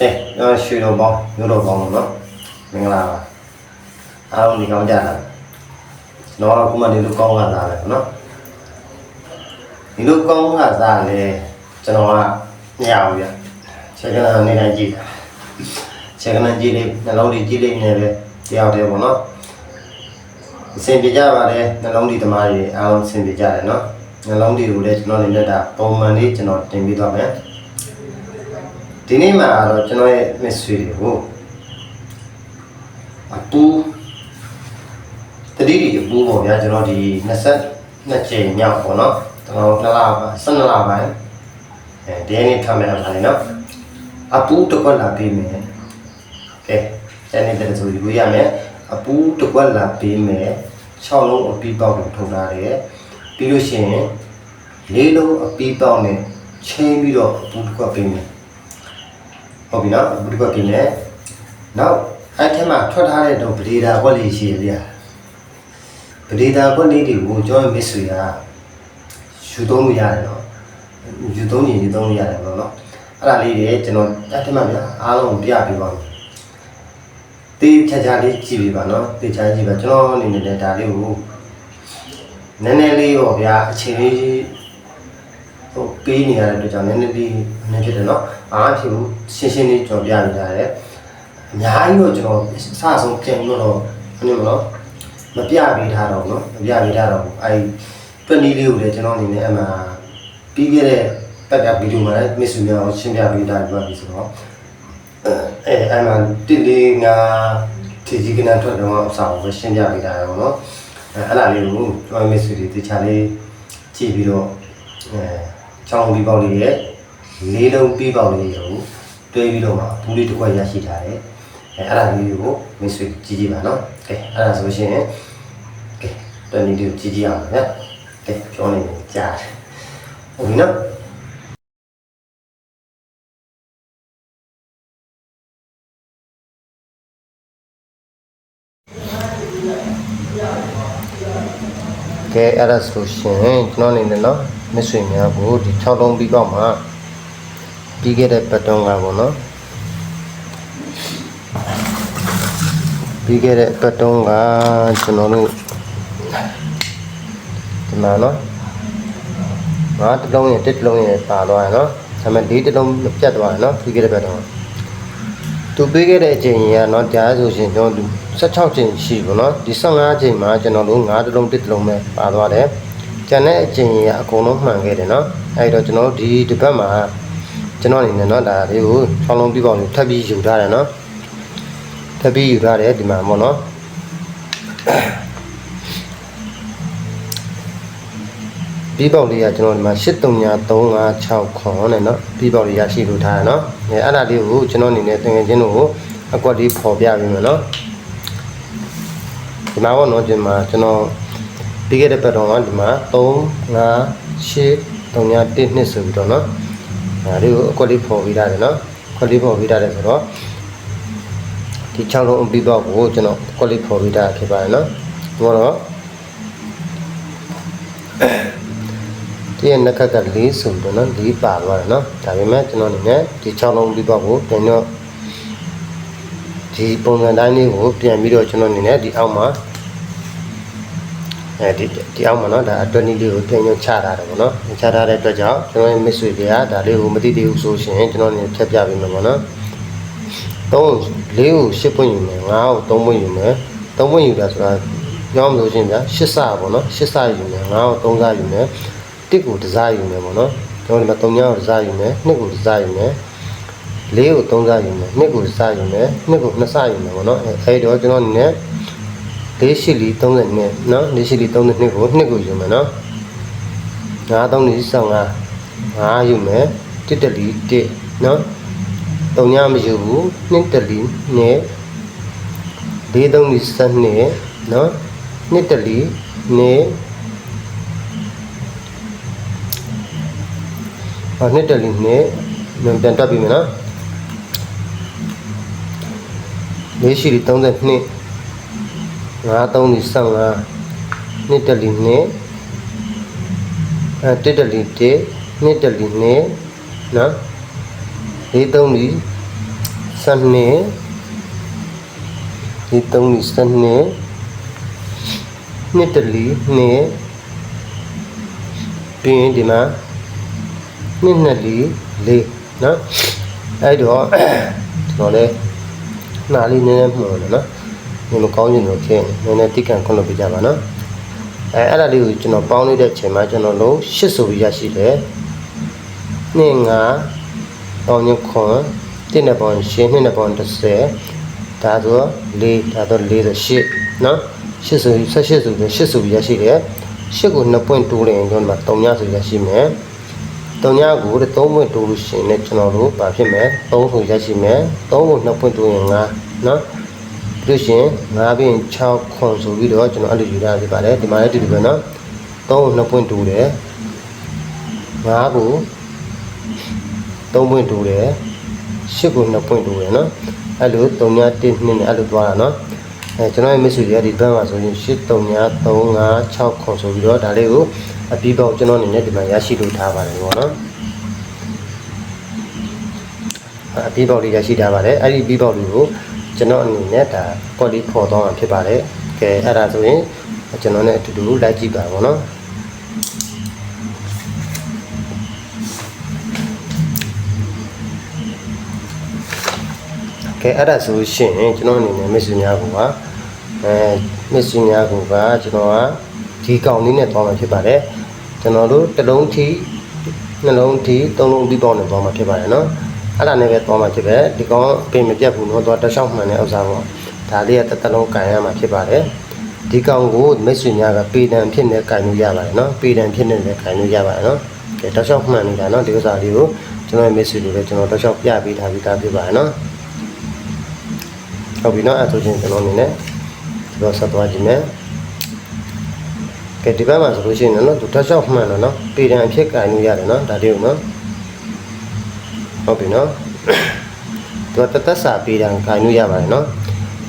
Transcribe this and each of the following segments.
ကဲကျွန်တော်ရွှေတော်ပေါင်းမြို့တော်ပေါင်းလို့နော်မင်္ဂလာပါအားလုံးဒီကောင်းကြတာကျွန်တော်ကခုမှဒီလိုကောင်းကစားတယ်နော်ဒီလိုကောင်းကစားလေကျွန်တော်ကညရအောင်ဗျခြေကနာနေတိုင်းကြည့်တာခြေကနာကြည့်လေးနှလုံးတွေကြည့်လေးနေပဲတယောက်တည်းပေါ့နော်အဆင်ပြေကြပါလေနှလုံးဒီသမားတွေအားလုံးအဆင်ပြေကြတယ်နော်နှလုံးတွေကိုလည်းကျွန်တော်နေလက်တာပုံမှန်လေးကျွန်တော်တင်ပြီးသွားမယ် ဒီနေ့မှာတော့ကျွန်တော်ရဲ့ mystery တွေကိုအပူတတိတိအပူပေါ့ဗျာကျွန်တော်ဒီ22ချိန်မြောက်ပေါ့နော်ကျွန်တော်နှစ်လပါ12လပိုင်းအဲဒီနေ့ထမယ်တော့တယ်နော်အပူတစ်ခွက်လာပေးမယ်ကဲကျန်နေတဲ့ဆိုဒီကိုရမယ်အပူတစ်ခွက်လာပေးမယ်6လုံးအပီးပေါက်ကိုထုတ်ထားတယ်ပြီးလို့ရှိရင်၄လုံးအပီးပေါက်နဲ့ချင်းပြီးတော့အပူတစ်ခွက်ပေးမယ် ဟုတ်ပြီနော်ဘူးတစ်ခွက်ပြင်မယ်နောက်အဲ့ထဲမှာထွက်ထားတဲ့တော့ဗဒေတာခွက်လေးရှိရဗျာဗဒေတာခွက်လေးတွေကိုကျွန်တော်မစ်ဆွေကယူသုံးလို့ရတယ်နော်ယူသုံးရင်ယူသုံးလို့ရတယ်ပေါ့နော်အဲ့ဒါလေးတွေကျွန်တော်အဲ့ထဲမှာဗျာအားလုံးပြပြပါမယ်တေးချာချာလေးကြည့်ပြပါနော်တေးချာကြည့်ပါကျွန်တော်အနေနဲ့ဒါလေးကိုနည်းနည်းလေးပေါ့ဗျာအချိန်လေးဟိုပေးနေရတဲ့အတွက်ကြောင့်နည်းနည်းလေးနည်းဖြစ်တယ်နော် အားဖြစ်ဘူးရှင်းရှင်းလေးကြော်ပြနေကြတယ်အများကြီးတော့ကျွန်တော်အစဆုံးပြန်လို့တော့ဘယ်လိုမလို့မပြပေးထားတော့နော်မပြပေးထားတော့အဲတွက်နီးလေးကိုလည်းကျွန်တော်အနေနဲ့အမှပြီးခဲ့တဲ့တက်တာဗီဒီယိုမှာလည်းမစ်ဆူများကိုရှင်းပြပေးထားပြပြီဆိုတော့အဲအဲအမှတစ်လေးငါတီကြီးကနထွက်တော့အစားကိုရှင်းပြပေးထားရအောင်နော်အဲအဲ့ဒါလေးကိုကျွန်တော်မစ်ဆူတွေတခြားလေးကြည့်ပြီးတော့အဲချောင်းပြီးပေါက်လေးရဲ့ လေးလုံးပြီးပေါက်လေးကိုတွဲပြီးတော့မှဘူးလေးတစ်ခွက်ရရှိထားတယ်အဲအဲ့ဒါလေးကိုမင်းဆွေကြည့်ကြည့်ပါနော်ကဲအဲ့ဒါဆိုရှင်ကဲတနေ့ဒီကိုကြည့်ကြည့်အောင်ဗျာကဲပြောနေကြားတယ်ဟုတ်ပြီနော်ကဲအဲ့ဒါဆိုရှင်ကျွန်တော်အနေနဲ့နော်မဆွေများကိုဒီ6လုံးပြီးပေါက်မှာ ပြီးခဲ့တဲ့ပတ်တုံးကပေါ့နော်ပြီးခဲ့တဲ့ပတ်တုံးကကျွန်တော်တို့ဒီမှာနော်ငါးတလုံးရဲ့တစ်တလုံးရဲ့ပါသွားရနော်ဒါပေမဲ့လေးတလုံးပြတ်သွားရနော်ပြီးခဲ့တဲ့ပတ်တုံးသူပေးခဲ့တဲ့အချိန်ကြီးကနော်ကြားဆိုရှင်ကျွန်တော်16ချိန်ရှိဘူးနော်ဒီ15ချိန်မှာကျွန်တော်တို့9တလုံး1တလုံးပဲပါသွားတယ်ကျန်တဲ့အချိန်ကြီးကအကုန်လုံးမှန်ခဲ့တယ်နော်အဲ့တော့ကျွန်တော်တို့ဒီတစ်ပတ်မှာ ကျွန်တော်အနေနဲ့เนาะဒါလေးကို6လုံးပြပေါင်းလေးထပ်ပြီးယူထားတယ်เนาะထပ်ပြီးယူထားတယ်ဒီမှာပေါ့เนาะပြီးပေါက်လေးကကျွန်တော်ဒီမှာ833536ခွန်နဲ့เนาะပြီးပေါက်လေးရရှိလို့ထားတယ်เนาะအဲအဲ့ဒါလေးကိုကျွန်တော်အနေနဲ့သင်ငယ်ချင်းတို့ကိုအကွက်လေးပေါ်ပြပေးမယ်เนาะဒီမှာပေါ့เนาะဒီမှာကျွန်တော်ပြီးခဲ့တဲ့ပတ်တော့ကဒီမှာ3 5 8 3 1 1နှစ်ဆိုပြီးတော့เนาะ ဒါတွေကိုအကွက်လေးဖော်ပေးထားတယ်နော်ကွက်လေးဖော်ပေးထားတယ်ဆိုတော့ဒီ6လုံးအပိပောက်ကိုကျွန်တော်ကွက်လေးဖော်ပေးထားဖြစ်ပါတယ်နော်ဒီတော့ဒီရနက်ကက၄ဆိုတော့နော်၄ပါသွားတယ်နော်ဒါပေမဲ့ကျွန်တော်အနေနဲ့ဒီ6လုံးအပိပောက်ကိုပြန်တော့ဒီပုံစံတိုင်းလေးကိုပြန်ပြီးတော့ကျွန်တော်အနေနဲ့ဒီအောက်မှာ အဲဒီဒီအောက်မှာနော်ဒါအတွင်းနည်းလေးကိုပြန်ညွှန်ချထားတယ်ပေါ့နော်ချထားတဲ့အတွက်ကြောင့်ကျွန်တော်ရဲ့ miss တွေကဒါလေးကိုမသိသေးဘူးဆိုရှင်ကျွန်တော်အနေနဲ့ဖြတ်ပြပေးမယ်ပေါ့နော်3 4ကို10ပွင့်ယူမယ်5ကို3ပွင့်ယူမယ်3ပွင့်ယူတာဆိုတာပြောမလို့ရှင်ဗျာ10စပေါ့နော်10စယူမယ်5ကို3စယူမယ်တစ်ကိုတစားယူမယ်ပေါ့နော်ကျွန်တော်ဒီမှာ3ညကိုတစားယူမယ်2ကိုတစားယူမယ်4ကို3စားယူမယ်2ကိုတစားယူမယ်2ကို2စားယူမယ်ပေါ့နော်အဲဒီတော့ကျွန်တော်အနေနဲ့ 4ရှိလီ30နဲ့နော်4ရှိလီ32ကို2ကိုယူမယ်နော်5 3 4 15 5ယူမယ်1တလီ1နော်3ညမယူဘူး2တလီနဲ့4 3 12နော်2တလီနဲ့ဟောနှစ်တလီနဲ့ပြန်တွက်ပြီးမယ်နော်လေးရှိလီ32 5 3လီ15နှစ်တလီနဲ့အဲတစ်တလီ1နှစ်တလီနဲ့နော်လေး3လီစနေဒီသုံးဒီစနေနှစ်တလီနှစ်ပြီးရင်ဒီမှာနှစ်နှစ်လီလေးနော်အဲ့တော့ကျွန်တော်လည်းနားလေးနည်းနည်းမှုန်တယ်နော် ဒီမကောင်းခြင်းလို့ဖြစ်နည်းနည်းတိကန်ခွင့်လုပ်ပြကြပါနော်အဲအဲ့ဒါလေးကိုကျွန်တော်ပေါင်းလိုက်တဲ့အချိန်မှာကျွန်တော်လုံးရှစ်ဆိုပြီးရရှိတယ်နှစ်ငါတောင်းညခွန်တစ်နှစ်ပေါင်းရှင်းနှစ်နှစ်ပေါင်း30ဒါဆို၄ဒါဆို၄ဆိုရှစ်နော်ရှစ်ဆိုဆက်ရှစ်ဆိုပြီးရှစ်ဆိုပြီးရရှိတယ်ရှစ်ကို2ပွင့်တိုးလိုက်ရင်ကျွန်တော်မှာ3ညဆိုရရှိမယ်3ညကို3ပွင့်တိုးလို့ရှိရင်လည်းကျွန်တော်တို့ဘာဖြစ်မလဲ3ဆိုရရှိမယ်3ကို2ပွင့်တိုးရင်5နော် လို့ရှိရင်5ပြီးရင်6ခွန်ဆိုပြီးတော့ကျွန်တော်အဲ့လိုယူရပြပါတယ်ဒီမှာလည်းဒီလိုပဲနော်3ကို2ပွင့်တိုးတယ်5ကို3ပွင့်တိုးတယ်8ကို2ပွင့်တိုးတယ်နော်အဲ့လို3ည1 2နဲ့အဲ့လိုသွားတာနော်အဲကျွန်တော်ရဲ့ message တွေကဒီဘက်မှာဆိုရင်8 3ည3 5 6ခွန်ဆိုပြီးတော့ဒါလေးကိုအပြီးပေါက်ကျွန်တော်အနေနဲ့ဒီမှာရရှိလို့ထားပါတယ်ပေါ့နော်အပြီးပေါက်လေးရရှိထားပါတယ်အဲ့ဒီပြီးပေါက်လေးကို ကျွန်တော်အနေနဲ့ဒါကော်လီဖော်သွားမှာဖြစ်ပါတယ်ကဲအဲ့ဒါဆိုရင်ကျွန်တော်နဲ့အတူတူလိုက်ကြည့်ပါပေါ့နော်ကဲအဲ့ဒါဆိုရှင်ကျွန်တော်အနေနဲ့မစ်ဆွေများကအဲမစ်ဆွေများကကျွန်တော်ကဒီကောင်လေးနဲ့သွားမှာဖြစ်ပါတယ်ကျွန်တော်တို့တစ်လုံးထိနှလုံးထိသုံးလုံးပြီးပေါင်းနဲ့သွားမှာဖြစ်ပါတယ်နော် အဲ့ဒါနဲ့ပဲသွားမှာဖြစ်ပဲဒီကောင်အပင်မပြတ်ဘူးနော်သွားတစ်လျှောက်မှန်တဲ့ဥစ္စာပေါ့ဒါလေးကတစ်တလုံးကန်ရမှာဖြစ်ပါတယ်ဒီကောင်ကိုမိတ်ဆွေများကပေတံဖြစ်နေကန်လို့ရပါတယ်နော်ပေတံဖြစ်နေလည်းကန်လို့ရပါတယ်နော်ကဲတစ်လျှောက်မှန်နေတာနော်ဒီဥစ္စာလေးကိုကျွန်တော်မိတ်ဆွေတို့လည်းကျွန်တော်တစ်လျှောက်ပြပေးထားပြီးသားဖြစ်ပါတယ်နော်ဟုတ်ပြီနော်အဲ့ဆိုချင်းကျွန်တော်အနေနဲ့ဒီတော့ဆက်သွားကြည့်မယ်ကဲဒီဘက်မှာဆိုလို့ရှိရင်နော်သူတစ်လျှောက်မှန်တော့နော်ပေတံအဖြစ်ကန်လို့ရတယ်နော်ဒါလေးကိုနော် ဟုတ်ပြီနော်သူကတသက်စာပေတံကန်လို့ရပါတယ်နော်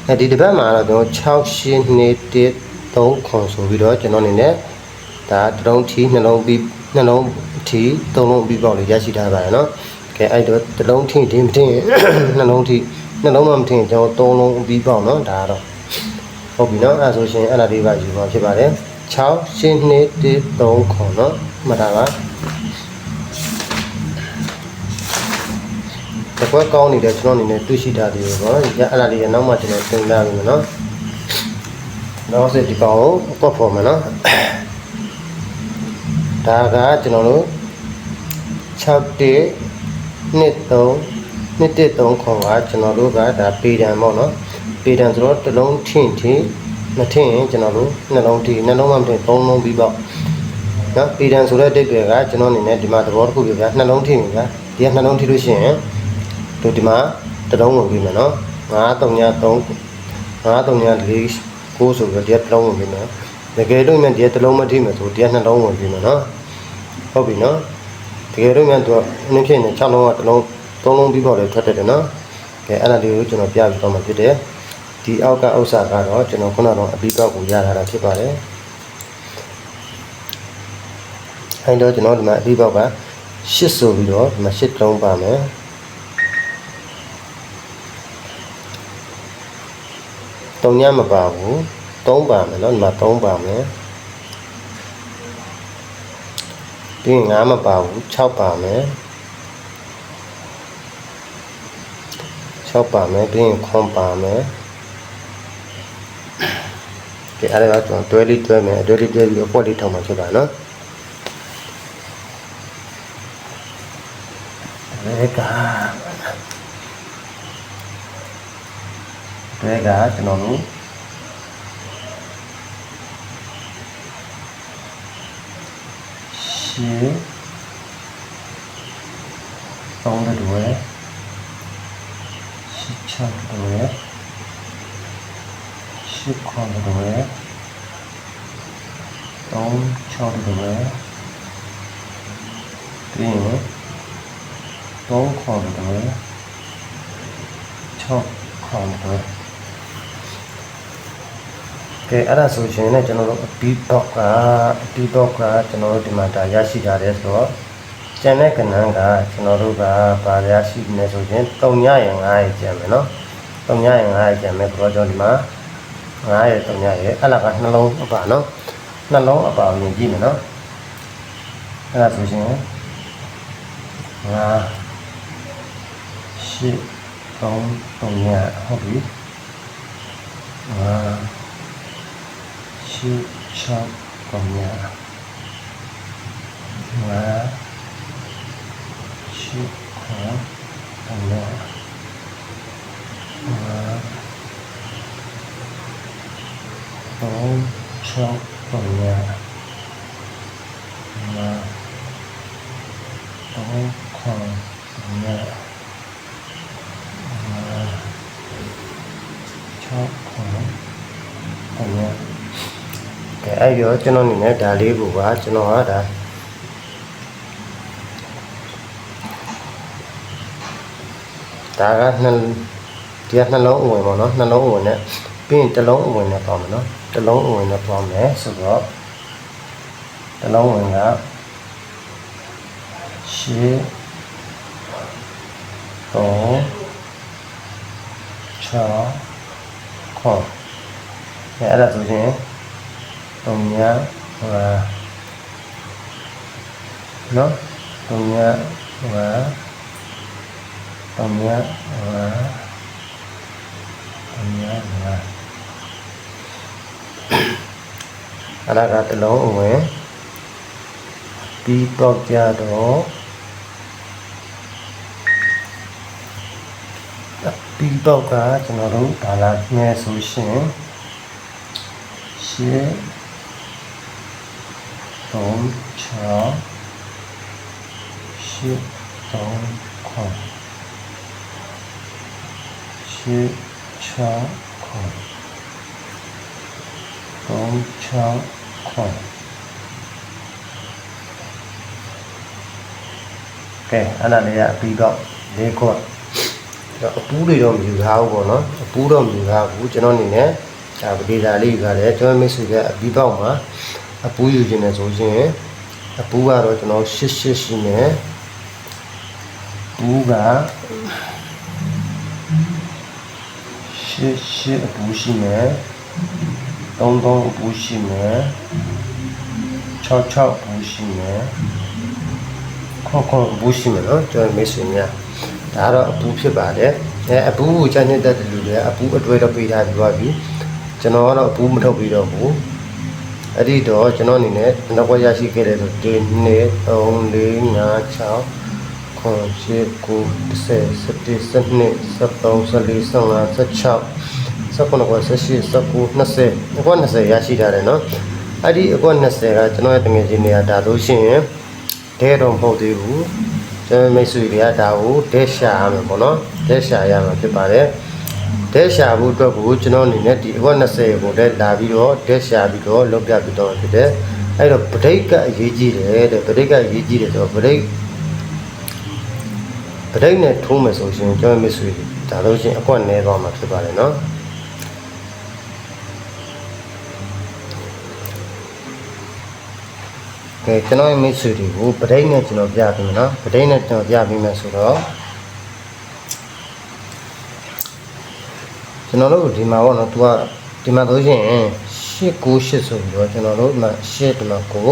အဲဒီတစ်ပတ်မှာတော့ကျွန်တော်6ရှင်း2 1 3ခွန်ဆိုပြီးတော့ကျွန်တော်အနေနဲ့ဒါတစ်လုံးထီနှလုံးပြီးနှလုံးထီသုံးလုံးပြီးပေါက်လေးရရှိထားပါတယ်နော်ကဲအဲ့တော့တစ်လုံးထီဒီမထင်နှလုံးထီနှလုံးမမထင်ကျွန်တော်သုံးလုံးပြီးပေါက်နော်ဒါကတော့ဟုတ်ပြီနော်အဲ့ဆိုရှင်အဲ့ဒါလေးပါယူပါဖြစ်ပါတယ်6ရှင်း2 1 3ခွန်နော်မှတ်တာပါ တကွက်ကောင်းနေတဲ့ကျွန်တော်အနေနဲ့တွေ့ရှိတာတွေပေါ့။ရအဲ့ဒါလေးရနောက်မှကျွန်တော်သင်ပြပေးမယ်နော်။နောက်ဆက်ဒီကောင်ကိုအကွက်ဖော်မယ်နော်။ဒါကကျွန်တော်တို့6တေနှစ်3နှစ်1 3ခေါ်ကကျွန်တော်တို့ကဒါပေတံပေါ့နော်။ပေတံဆိုတော့တစ်လုံးထင့်ထင့်မထင့်ရင်ကျွန်တော်တို့နှလုံးထိနှလုံးမှမထင့်သုံးလုံးပြီးပေါ့။နော်ပေတံဆိုတဲ့အဓိပ္ပာယ်ကကျွန်တော်အနေနဲ့ဒီမှာသဘောတစ်ခုပြပြနှလုံးထိပြီဗျာ။ဒီကနှလုံးထိလို့ရှိရင် တို့ဒီမှာတလုံးဝင်ပြီးမယ်နော်9 3ည3 9 3ည4 9ဆိုပြီးတော့ဒီကတလုံးဝင်ပြီးမယ်တကယ်လို့မြန်ဒီကတလုံးမထိမယ်ဆိုဒီကနှလုံးဝင်ပြီးမယ်နော်ဟုတ်ပြီနော်တကယ်လို့မြန်သူကအင်းဖြစ်နေ6လုံးကတလုံး3လုံးပြီးတော့လည်းထွက်တတ်တယ်နော်ကဲအဲ့ဒါလေးကိုကျွန်တော်ပြပြီးတော့မှဖြစ်တယ်ဒီအောက်ကဥစ္စာကတော့ကျွန်တော်ခုနကတော့အပြီးတော့ကိုရထားတာဖြစ်ပါတယ်အဲ့တော့ကျွန်တော်ဒီမှာအပြီးပေါက်က8ဆိုပြီးတော့ဒီမှာ8လုံးပါမယ် 3ညမပါဘူး3ပါမယ်เนาะဒီမှာ3ပါမယ်ပြီးရင်9မပါဘူး6ပါမယ်6ပါမယ်ပြီးရင်ခွန်ပါမယ်ဒီအဲ့ဒါကကျွန်တော်တွဲလေးတွဲမယ်တွဲလေးတွဲပြီးတော့ပေါ့လေးထောက်မှဖြစ်ပါเนาะအဲက တွဲကကျွန်တော်တို့ရှင်းသုံးတဲ့တွဲရှင်းချတွဲရှင်းခွန်တွဲသုံးချတွဲပြီးရင်သုံးခွန်တွဲ6ခွန်တွဲ ကဲအဲ့ဒါဆိုရှင်လည်းကျွန်တော်တို့ B box က B box ကကျွန်တော်တို့ဒီမှာဒါရရှိကြတယ်ဆိုတော့ကျန်တဲ့ကဏ္ဍကကျွန်တော်တို့ကဘာရရှိနေဆိုရင်3ညရင်9ရကျန်မယ်နော်3ညရင်9ရကျန်မယ်ပြောကြောဒီမှာ9ရ3ညရအဲ့ဒါကနှလုံးအပါနော်နှလုံးအပါကိုမြင်ကြည့်မယ်နော်အဲ့ဒါဆိုရင်9ရှစ်သုံးသုံးညဟုတ်ပြီ ငါရှစ်ချောက်သုံးညငါရှစ်ခေါ်သုံးညငါသုံးချောက်သုံးညငါသုံးခေါ်သုံးည6ခုအဲ့ဒါကဲ အဲ့တော့ကျွန်တော်အနေနဲ့ဒါလေးကိုပါကျွန်တော်ကဒါဒါကနှစ်ဒီကနှလုံးအဝင်ပေါ့နော်နှလုံးအဝင်နဲ့ပြီးရင်တစ်လုံးအဝင်နဲ့ပေါ့မယ်နော်တစ်လုံးအဝင်နဲ့ပေါ့မယ်ဆိုတော့တစ်လုံးဝင်ကရှင်းတော့6ခေါ်အဲအဲ့ဒါဆိုရင် တုံညာဟိုဟာနော်တုံညာဟိုဟာတုံညာဟိုဟာတုံညာဟိုဟာအဲ့ဒါကတစ်လုံးအဝင်ပြီးတော့ကြတော့ပြီးတော့ကကျွန်တော်တို့ဒါလာနေဆိုရှင်ရှင်း သုံးချောရှင်းသုံးခွန်ရှင်းချောခွန်သုံးချောခွန်ကဲအဲ့ဒါလေးကပြီးတော့လေးခွန်အပူးတွေတော့မယူထားဘူးပေါ့နော်အပူးတော့မယူထားဘူးကျွန်တော်အနေနဲ့ဒါပဒေတာလေးယူထားတယ်ကျွန်တော်မိတ်ဆွေကအပြီးပေါက်မှာ အပူးယူခြင်းနဲ့ဆိုရင်အပူးကတော့ကျွန်တော်ရှစ်ရှစ်ရှိမယ်ပူးကရှစ်ရှစ်အပူးရှိမယ်သုံးသုံးအပူးရှိမယ်6 6အပူးရှိမယ်ခေါက်ခေါက်အပူးရှိမယ်နော်ကျွန်တော်မိတ်ဆွေများဒါကတော့အပူဖြစ်ပါတယ်အဲအပူကိုချမ်းနေတဲ့တူတွေအပူအတွဲတော့ပေးထားပြီးပါပြီကျွန်တော်ကတော့အပူမထုတ်ပြီးတော့ဘူး အဲ့ဒီတော့ကျွန်တော်အနေနဲ့နောက်ဘက်ရရှိခဲ့တဲ့ဆို1 2 3 4 5 6 9 10 9 10 11 12 13 14 15 16 19 18 19 20အကွက်20ရရှိထားတယ်နော်အဲ့ဒီအကွက်20ကကျွန်တော်ရဲ့တငယ်ချင်းတွေကဒါလို့ရှိရင်ဒဲတော့မဟုတ်သေးဘူးကျွန်တော်မိတ်ဆွေတွေကဒါကိုဒဲရှာရမယ်ပေါ့နော်ဒဲရှာရမှာဖြစ်ပါတယ် ဒဲရှာဖို့အတွက်ကိုကျွန်တော်အနေနဲ့ဒီအကွက်20ကိုလည်းလာပြီးတော့ဒဲရှာပြီးတော့လုပ်ပြပြီးတော့ဖြစ်တယ်အဲ့တော့ဗရိတ်ကအရေးကြီးတယ်တဲ့ဗရိတ်ကအရေးကြီးတယ်ဆိုတော့ဗရိတ်ဗရိတ်နဲ့ထိုးမယ်ဆိုရှင်ကျွန်တော်မိတ်ဆွေဒါလို့ရှိရင်အကွက်နဲသွားမှာဖြစ်ပါတယ်နော်ကဲကျွန်တော်ရဲ့မိတ်ဆွေတွေကိုပဒိတ်နဲ့ကျွန်တော်ပြပေးမယ်နော်ပဒိတ်နဲ့ကျွန်တော်ပြပေးမယ်ဆိုတော့ ကျွန်တော်တို့ဒီမှာပေါ့နော်သူကဒီမှာဆိုရင်898ဆိုပြီးတော့ကျွန်တော်တို့ဒီမှာ8ဒီမှာကို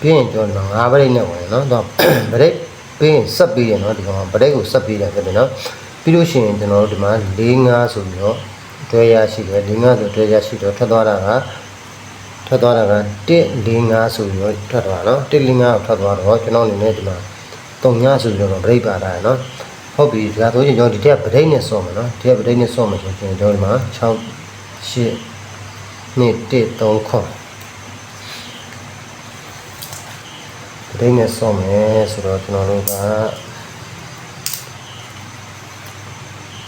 ပြီးရင်ကျွန်တော်5ပဒိတ်နဲ့ဝင်နော်သူကပဒိတ်ပြီးရင်ဆက်ပြီးရနော်ဒီကောင်ပဒိတ်ကိုဆက်ပြီးရဖြစ်တယ်နော်ပြီးလို့ရှိရင်ကျွန်တော်တို့ဒီမှာ4 5ဆိုပြီးတော့တွဲရရှိတယ်4 5ဆိုတွဲရရှိတော့ထွက်သွားတာကထွက်သွားတာက145ဆိုပြီးတော့ထွက်သွားနော်145ကိုထွက်သွားတော့ကျွန်တော်အနေနဲ့ဒီမှာ3ညဆိုပြီးတော့ဗရိတ်ပါတာနော် ဟုတ်ပြီဒါဆိုရင်ကျွန်တော်ဒီတက်ဗရိတ်နဲ့ဆော့မယ်နော်ဒီကဗရိတ်နဲ့ဆော့မယ်ဆိုရင်ကျွန်တော်ဒီမှာ6 8 2 1 3ခွန်ဗရိတ်နဲ့ဆော့မယ်ဆိုတော့ကျွန်တော်တို့က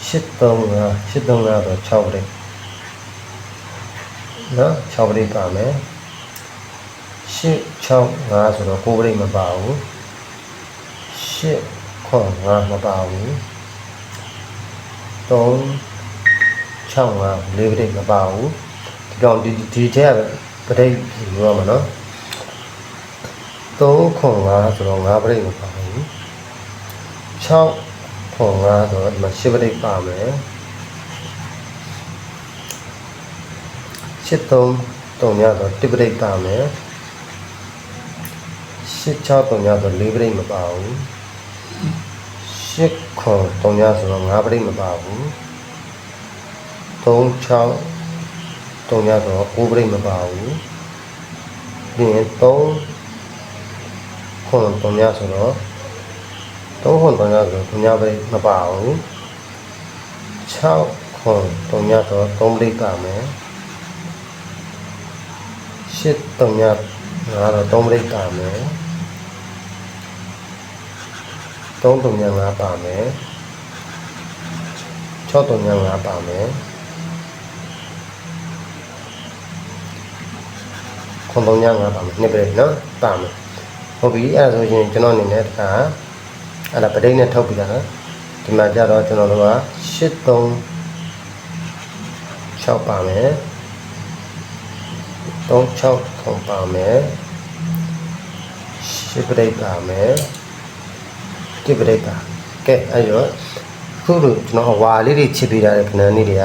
8 3 8 3တော့6ဗရိတ်နော်6ပရိတ်ပါမယ်8 6 5ဆိုတော့9ပရိတ်မပါဘူး8 ခွန်5မပါဘူး3 6 5 4ပရိတ်မပါဘူးဒီကောင်ဒီဒီချက်ကပရိတ်ယူရမှာနော်3ခွန်5ဆိုတော့5ပရိတ်မပါဘူး6ခွန်5ဆိုတော့ဒီမှာရှစ်ပရိတ်ပါမယ်ရှစ်3 3ညဆိုတစ်ပရိတ်ပါမယ်ရှစ်6 3ညဆို4ပရိတ်မပါဘူး ရှစ်ခွန်3ညဆိုတော့5ပရိတ်မပါဘူး3 6 3ညဆိုတော့9ပရိတ်မပါဘူးပြီးရင်3ခွန်3ညဆိုတော့3ခွန်3ညဆိုတော့3ညပရိတ်မပါဘူး6ခွန်3ညဆိုတော့3ပရိတ်ပါမယ်ရှစ်3ညငါတော့3ပရိတ်ပါမယ် 3 3ည5ပါမယ်6 3ည5ပါမယ်ခွန်3ည5ပါမယ်နှစ်ပရိတ်နော်ပါမယ်ဟုတ်ပြီအဲ့ဒါဆိုရင်ကျွန်တော်အနေနဲ့တခါအဲ့ဒါပရိတ်နဲ့ထုတ်ပြီးတာနော်ဒီမှာကြတော့ကျွန်တော်တို့က8 3 6ပါမယ်3 6ခုပါမယ်10ပရိတ်ပါမယ် 10ပရိတ်ပါကဲအဲ့တော့ခုလိုကျွန်တော်ဝါလေးတွေချစ်ပေးထားတဲ့ခဏလေးတွေက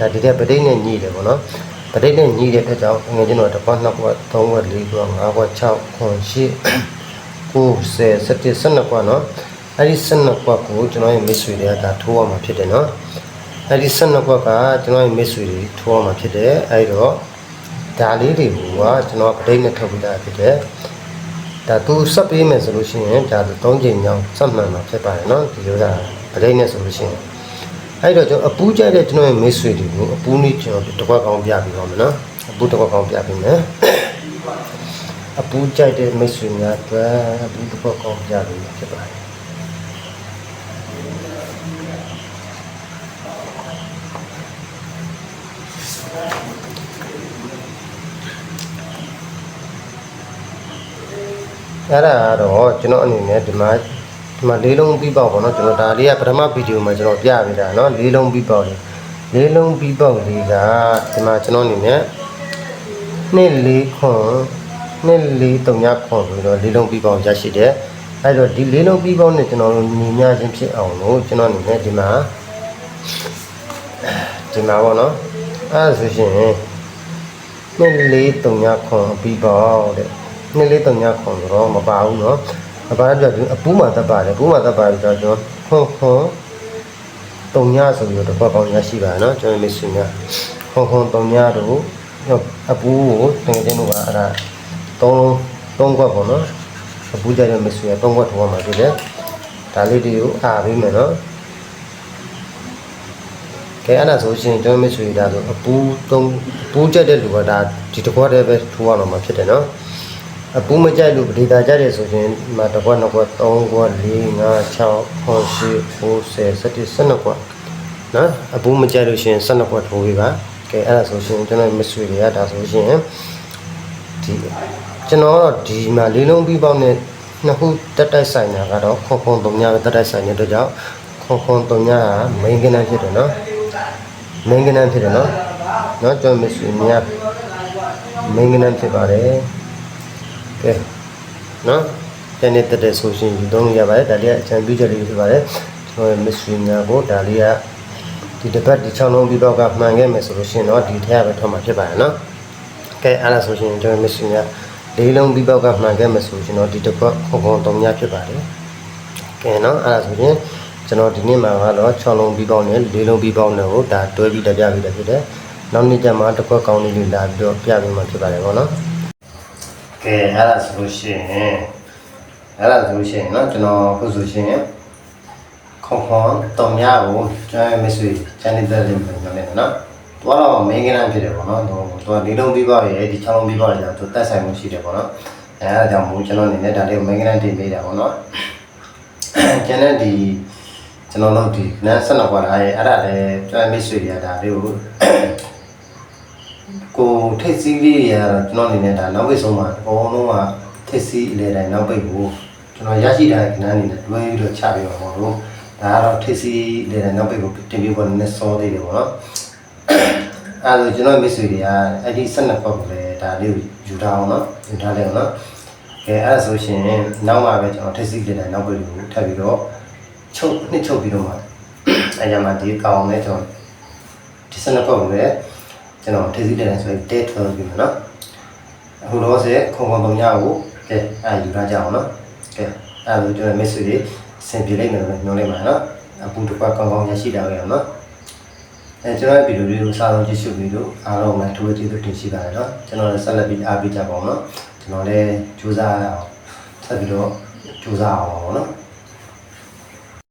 ဒါဒီတဲ့ပရိတ်နဲ့ညီတယ်ပေါ့နော်ပရိတ်နဲ့ညီတဲ့အတွက်ကြောင့်ငွေကျွန်တော်တစ်ခွက်နှစ်ခွက်သုံးခွက်လေးခွက်ငါးခွက်6ခွန်10 9 10 17 12ခွက်နော်အဲ့ဒီ12ခွက်ကိုကျွန်တော်ရဲ့မိတ်ဆွေတွေကဒါထိုးရမှာဖြစ်တယ်နော်အဲ့ဒီ12ခွက်ကကျွန်တော်ရဲ့မိတ်ဆွေတွေထိုးရမှာဖြစ်တယ်အဲ့တော့ဒါလေးတွေကကျွန်တော်ပဋိနဲ့ထုတ်ပြီးသားဖြစ်တယ် ဒါသူဆက်ပေးမယ်ဆိုလို့ရှိရင်ဒါ3ချိန်ညောင်းစက်မှန်မှာဖြစ်ပါတယ်နော်ဒီလိုကပဋိနဲ့ဆိုလို့ရှိရင်အဲ့တော့ကျွန်တော်အပူးကြိုက်တဲ့ကျွန်တော်ရဲ့မိတ်ဆွေတွေကိုအပူးနည်းကျွန်တော်တစ်ခွက်ကောင်းပြပြီးပါမယ်နော်အပူးတစ်ခွက်ကောင်းပြပြီးမယ်အပူးကြိုက်တဲ့မိတ်ဆွေများအတွက်အပူးတစ်ခွက်ကောင်းပြပြီးဖြစ်ပါတယ် အဲ့ဒါကတော့ကျွန်တော်အနေနဲ့ဒီမှာဒီမှာလေးလုံးပြီးပေါက်ပေါ့နော်ကျွန်တော်ဒါလေးကပထမဗီဒီယိုမှာကျွန်တော်ပြပေးတာနော်လေးလုံးပြီးပေါက်လေးလေးလုံးပြီးပေါက်လေးကဒီမှာကျွန်တော်အနေနဲ့နှစ်လေးခွန်နှစ်လေးတုံညခွန်ပြီးတော့လေးလုံးပြီးပေါက်ရရှိတယ်အဲ့တော့ဒီလေးလုံးပြီးပေါက်နဲ့ကျွန်တော်တို့ညီမျှချင်းဖြစ်အောင်လို့ကျွန်တော်အနေနဲ့ဒီမှာဒီမှာပေါ့နော်အဲ့ဒါဆိုရှင်နှစ်လေးတုံညခွန်ပြီးပေါက်တဲ့ နှစ်လေးတုံညာခွန်တော့မပါဘူးเนาะမပါတော့ဒီအပူးမှာတက်ပါတယ်ပူးမှာတက်ပါပြီးတော့ကျွန်တော်ခွန်ခွန်တုံညာဆိုပြီးတော့တော့ပေါင်းရရှိပါเนาะကျွန်တော်မိတ်ဆွေများခွန်ခွန်တုံညာတို့အပူးကိုတင်တင်တို့ကအဲ့ဒါသုံးသုံးခွက်ပေါ့เนาะအပူးကြတဲ့မိတ်ဆွေကသုံးခွက်ထောမှာဖြစ်တယ်ဒါလေးတွေကိုအားပေးမယ်เนาะကဲအဲ့ဒါဆိုရှင်ကျွန်တော်မိတ်ဆွေဒါဆိုအပူးသုံးပူးကြတဲ့လူကဒါဒီတစ်ခွက်တည်းပဲထိုးရတော့မှာဖြစ်တယ်เนาะ အပူမကြိုက်လို့ဒေတာကြတယ်ဆိုရင်ဒီမှာတစ်ခွက်နှစ်ခွက်သုံးခွက်၄၅6 9 10 11 12ခွက်နော်အပူမကြိုက်လို့ရှိရင်12ခွက်ထိုးပေးပါကဲအဲ့ဒါဆိုရှင်ကျွန်တော်မဆွေတွေကဒါဆိုရှင်ဒီကျွန်တော်တော့ဒီမှာလေးလုံးပြီးပေါက်နဲ့နှစ်ခုတက်တိုက်ဆိုင်တာကတော့ခွန်ခွန်သုံးညပဲတက်တိုက်ဆိုင်တဲ့အတွက်ကြောင့်ခွန်ခွန်သုံးညက main ကနန်းဖြစ်တယ်နော် main ကနန်းဖြစ်တယ်နော်နော်ကျွန်တော်မဆွေများ main ကနန်းဖြစ်ပါတယ် ကဲနော်တနေ့တက်တဲ့ဆိုရှင်ယူသုံးလို့ရပါတယ်ဒါလေးကအချမ်းပြချက်လေးဖြစ်ပါတယ်ကျွန်တော်ရဲ့ mystery များကိုဒါလေးကဒီတစ်ပတ်ဒီ6လုံးပြီးတော့ကမှန်ခဲ့မယ်ဆိုလို့ရှိရင်တော့ဒီထက်ပဲထွက်မှာဖြစ်ပါတယ်နော်ကဲအဲ့ဒါဆိုရှင်ကျွန်တော် mystery များလေးလုံးပြီးတော့ကမှန်ခဲ့မယ်ဆိုရှင်တော့ဒီတစ်ပတ်ခုံခုံ3ညဖြစ်ပါတယ်ကဲနော်အဲ့ဒါဆိုရင်ကျွန်တော်ဒီနေ့မှာကတော့6လုံးပြီးပေါင်းနဲ့၄လုံးပြီးပေါင်းနဲ့ကိုဒါတွဲပြီးတက်ပြပြီးတက်ဖြစ်တယ်နောက်နေ့ကျမှတစ်ခွက်ကောင်းလေးလေးလာပြီးတော့ပြပေးမှဖြစ်ပါတယ်ပေါ့နော် ကဲအဲ့ဒါဆိုလို့ရှိရင်အဲ့ဒါဆိုလို့ရှိရင်เนาะကျွန်တော်ခုဆိုရှင်ခွန်ခွန်တုံညကိုကျွန်တော်မဆွေချန်နေတဲ့လေးပြန်ပြန်နေเนาะသူကတော့မင်းကနန်းဖြစ်တယ်ပေါ့နော်သူသူကဒီလုံးပြီးပါရဲ့ဒီချောင်းလုံးပြီးပါရဲ့သူတက်ဆိုင်မှုရှိတယ်ပေါ့နော်အဲအဲ့ဒါကြောင့်မို့ကျွန်တော်အနေနဲ့ဒါလေးကိုမင်းကနန်းတင်ပေးတာပေါ့နော်ကျန်တဲ့ဒီကျွန်တော်တို့ဒီနန်းဆက်နောက်ပါလာရဲ့အဲ့ဒါလည်းကျွန်တော်မဆွေရတာလေးကို ကိုထိတ်စီးလေးတွေကတော့ကျွန်တော်အနေနဲ့ဒါနောက်ပိတ်ဆုံးမှာအကုန်လုံးကထိတ်စီးအလေတိုင်းနောက်ပိတ်ကိုကျွန်တော်ရရှိတဲ့ခဏအနေနဲ့တွဲပြီးတော့ချပြပါတော့ဒါကတော့ထိတ်စီးအလေတိုင်းနောက်ပိတ်ကိုတင်ပြဖို့နည်းနည်းစောသေးတယ်ပေါ့နော်အဲဒါကျွန်တော်မိတ်ဆွေတွေကအဲ့ဒီ12ပေါက်ကိုလည်းဒါလေးကိုယူထားအောင်နော်ယူထားတယ်အောင်နော်ကဲအဲ့ဒါဆိုရှင်နောက်မှာပဲကျွန်တော်ထိတ်စီးအလေတိုင်းနောက်ပိတ်ကိုထပ်ပြီးတော့ချုပ်နှစ်ချုပ်ပြီးတော့မှအဲကြမှာဒီကောင်နဲ့ကျွန်တော်ဒီစနစ်ပေါ့ပဲ ကျွန်တော်ထေးစီတဲ့ဆိုရင်တဲထွန်းပြီးမှာနော်အခုတော့ဆက်ခုံခုံသုံးညကိုကဲအဲယူထားကြအောင်နော်ကဲအဲလိုကျွန်တော်မက်ဆေ့ချ်တွေစင်ပြလိုက်မယ်လို့ညွှန်လိုက်ပါနော်အပူတစ်ပတ်ကောင်းကောင်းရရှိတာပဲနော်အဲကျွန်တော်ရဲ့ဗီဒီယိုလေးကိုစားလုံးကြည့်ရှုပြီးတော့အားလုံးလည်းထိုးကြည့်လို့တင်ရှိပါတယ်နော်ကျွန်တော်လည်းဆက်လက်ပြီးအားပေးကြပါအောင်နော်ကျွန်တော်လည်းစူးစမ်းအောင်ဆက်ပြီးတော့စူးစမ်းအောင်ပါနော်